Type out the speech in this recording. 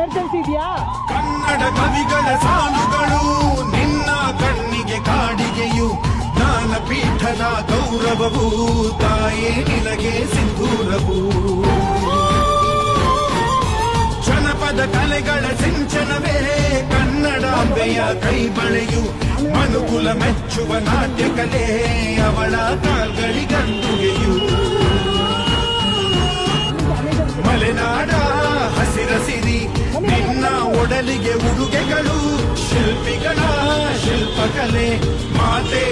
Emergency ಇದೆಯಾ? ಕನ್ನಡ ಕವಿಗಳ ಸಾಲುಗಳು, ನಿನ್ನ ಕಣ್ಣಿಗೆ ಕಾಡಿಗೆಯು ಜ್ಞಾನಪೀಠದ ಗೌರವವು, ತಾಯೇ ನಿನಗೆ ಸಿಂಧೂರವು. ಜನಪದ ಕಲೆಗಳ ಸಿಂಚನವೇ ಕನ್ನಡಾಂಬೆಯ ಕೈಬಳೆಯು, ಮನುಕುಲ ಮೆಚ್ಚುವ ನಾಟ್ಯ ಕಲೆ, ಅವಳ ಕಾಲ್ಗಳಿಗಂದುಗೆಯು ಒಡಲಿಗೆ ಉಡುಗೆಗಳು ಶಿಲ್ಪಿಗಳ ಶಿಲ್ಪಕಲೆ ಮಾತೆ